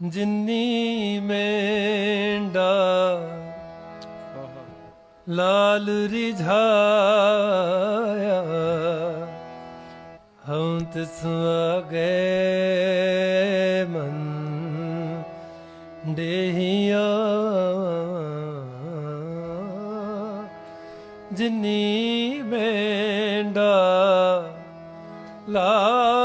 ਜਿੰਨੀ ਮੇਂਡਾ ਲਾਲ ਰਿਝਾਇਆ ਹਉ ਤਿਸ ਅਗੇ ਮਨ ਦੇਹੀਆ ਜਿਨੀ ਮੇਂਡਾ ਲਾਲ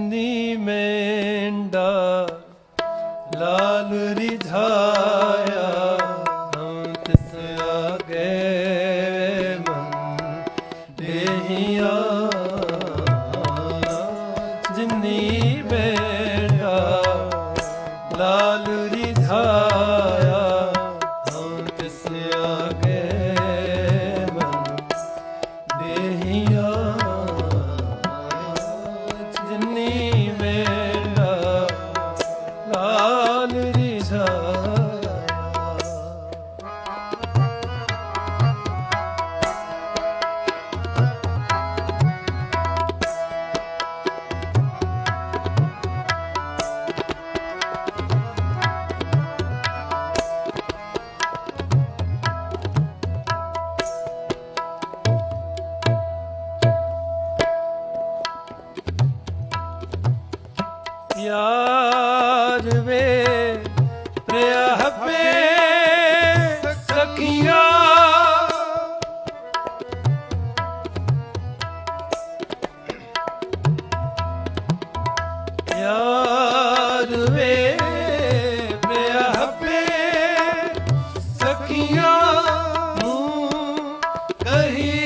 ਜਿੰਨੀ ਮੇਂਡਾ ਲਾਲ ਰਿਝਾਇਆ ਪ੍ਰਿਆ ਪੇ ਸਖੀਆਂ। ਯਾਰ ਵੇ ਪ੍ਰਿਆ ਸਖੀਆਂ ਨੂੰ ਕਹੀ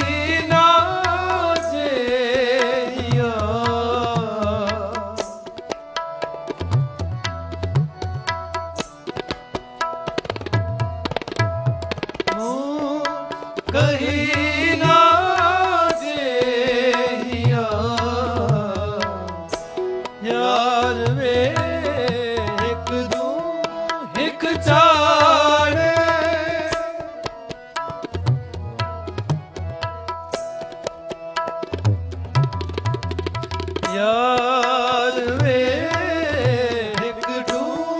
ਯਾਰ ਵੇ ਇੱਕ ਦੂ ਇੱਕ ਚਾੜੇ ਯਾਰ ਵੇ ਇੱਕ ਦੂ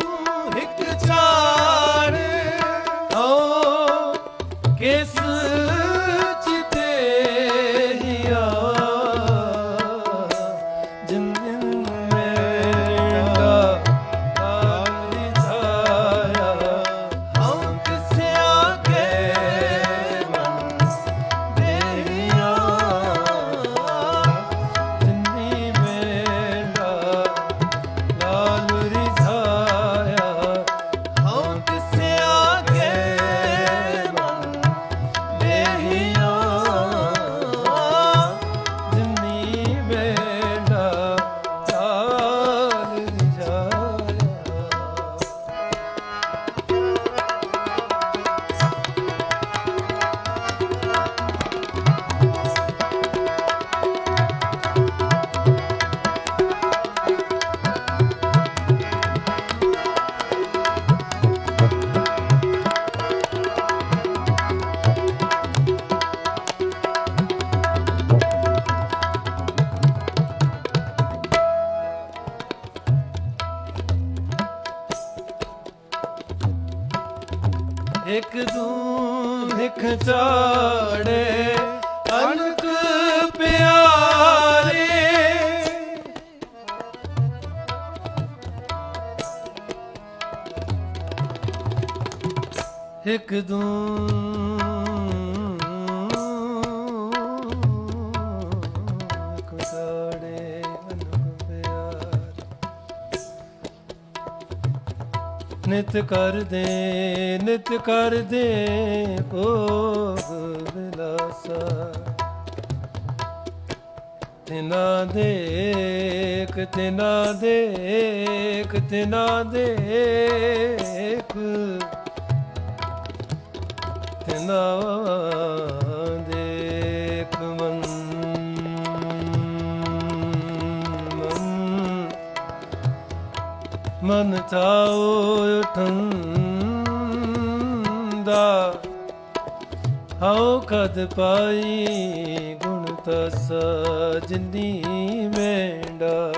ਇੱਕ ਚਾੜੇ ਓ ਕਿਸ ਇੱਕ ਦੂ ਇੱਕ ਚਾੜੇ ਅਨਕ ਪਿਆਰੇ। ਇੱਕ ਦੂ ਨਿਤ ਕਰਦੇ ਨਿਤ ਕਰਦੇ ਭੋਗ ਵਿਲਾਸਾ ਤਿਨਾ ਦੇਖ ਤਿਨਾ ਦੇਖ ਤਿਨਾ ਦੇਖ। ਤਿਨਾ ਮਨ ਮਨ ਚਾਉ ਉਠੰਦਾ। ਹਉ ਕਦ ਪਾਈ ਗੁਣ ਤਸ ਜਿੰਦੀ ਮੇਂਡਾ।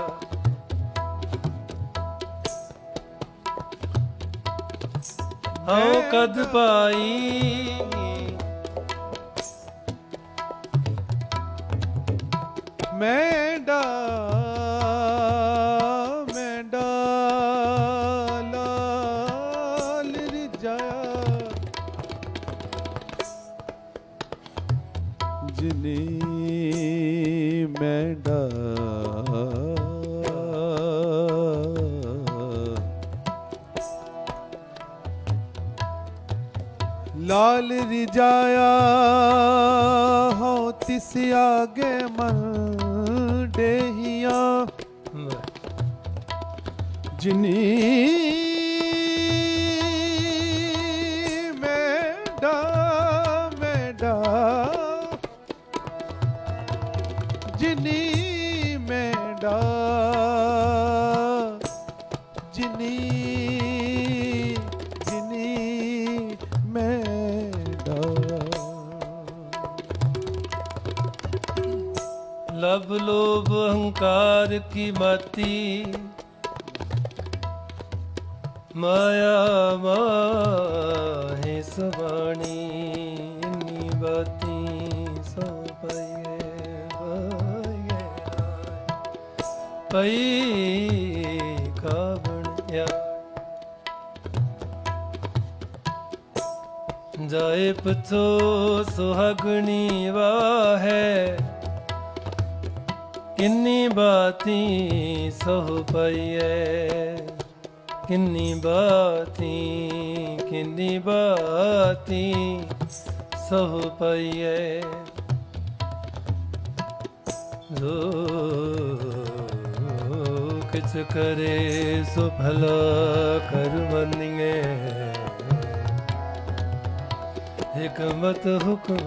ਹਉ ਕਦ ਪਾਈ ਮੈਂਡਾ ਮੈਂਡਾ। ਜਿਨੇ ਮੈਂਡਾ ਲਾਲ ਰਿਜਾਇਆ ਹੋ ਤਿਸ ਆਗੇ ਮਨ ਦੇਹੀਆਂ ਜਿਨੀ ਲਬ ਲੋਭ ਅਹੰਕਾਰ ਕੀ ਮਾਤੀ। ਮਾਇਆ ਮਾਹੇ ਸਵਾਣੀ ਇੰਨੀ ਬਾਤੀ ਸੋ ਪਈਏ ਪਈਏ ਪਈ ਕਾ ਬਣਿਆ ਜਾਏ ਪਥੋ ਸੁਹਾਗਣੀ ਵਾਹੈ ਕਿੰਨੀ ਬਾਤੀ ਸਹੁ ਪਈਐ? ਕਿੰਨੀ ਬਾਤੀ ਕਿੰਨੀ ਬਾਤੀ ਸਹੁ ਪਈਐ? ਜੋ ਕਿਛ ਕਰੇ ਸੋ ਭਲਾ ਕਰ ਮੰਨੀਏ ਹਕਮਤ ਹੁਕਮ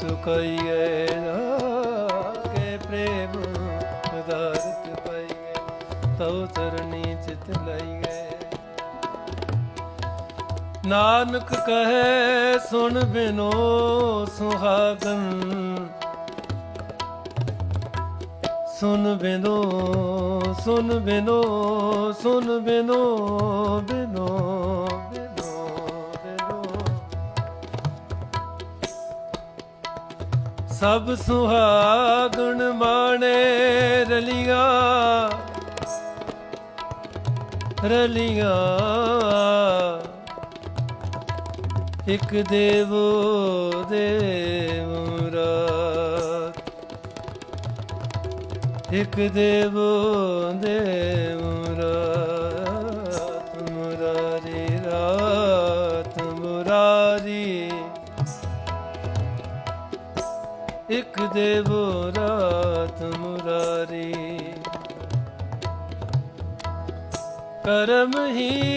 ਚੁਕਾਈਏ ਕੇ ਤਉ ਚਰਣੀ ਚਿਤ ਲਈਏ। ਨਾਨਕ ਕਹੇ, ਸੁਣ ਬਿਨੋ ਸੁਹਾਗਨ। ਸੁਨ ਬਿਨੋ ਸੁਨ ਬਿਨੋ ਸੁਨ ਬਿਨੋ ਬਿਨੋ ਬਿਨੋ। ਸਭ ਸੁਹਾਗਣ ਮਾਣੇ ਰਲੀਆਂ। ਰਲੀਆਂ। ਇੱਕ ਦੇਵੋ, ਦੇਵ ਰਾਤ ਇੱਕ ਦੇਵੋ, ਦੇਵ ਰਾਤ ਮੁਰਾਰੀ ਰਾਤ, ਮੁਰਾਰੀ। ਇੱਕ ਦੇਵੋ, ਰਾਤ, ਮੁਰਾਰੀ। ਕਰਮ ਹੀਨ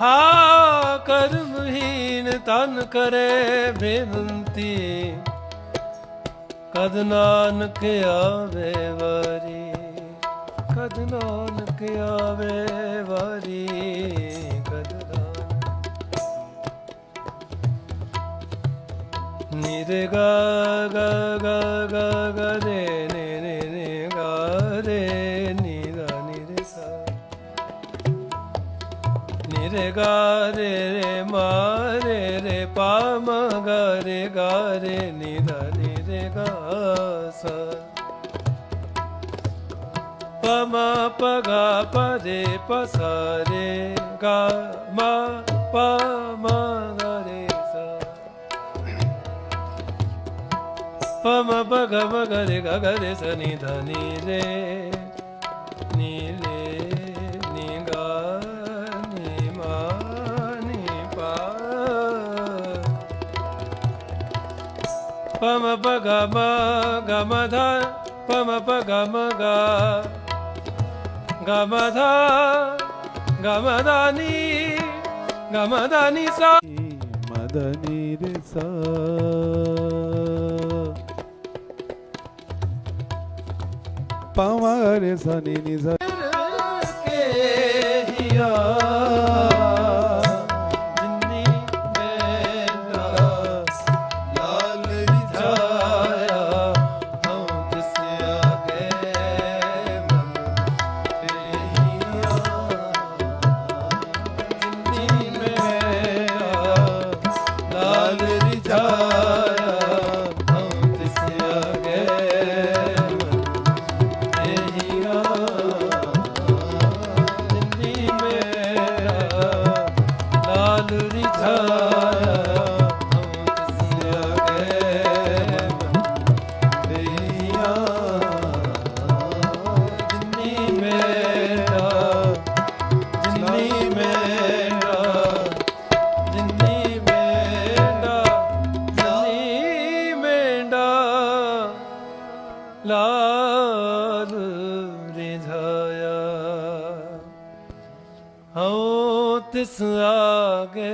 ਹਾ ਕਰਮਹੀਨ ਤਨ ਕਰੇ ਬੇਨੰਤੀ, ਕਦ ਨਾਨਕ ਆਵੇ ਵਾਰੀ, ਕਦ ਨਾਨਕ ਆਵੇ ਵਾਰੀ, ਕਦ ਨਾਨਕ। ਨਿਰੇ ਗਾ ਗਾ ਗਾ गा रे रे मा रे रे पा म ग रे गा रे नि ध नि रे गा स प म प गा प रे प स रे गा म प म ग रे स प म प ग म ग रे ग ग रे स नि ध नि रे नि रे పమ పగ మ గమ ధ పమ పగ మ గ గమ ధ గమ ధని గమ ధని సా మదని రే సా పమ రే సని ని స కే హియా ਹਉ ਆਗੇ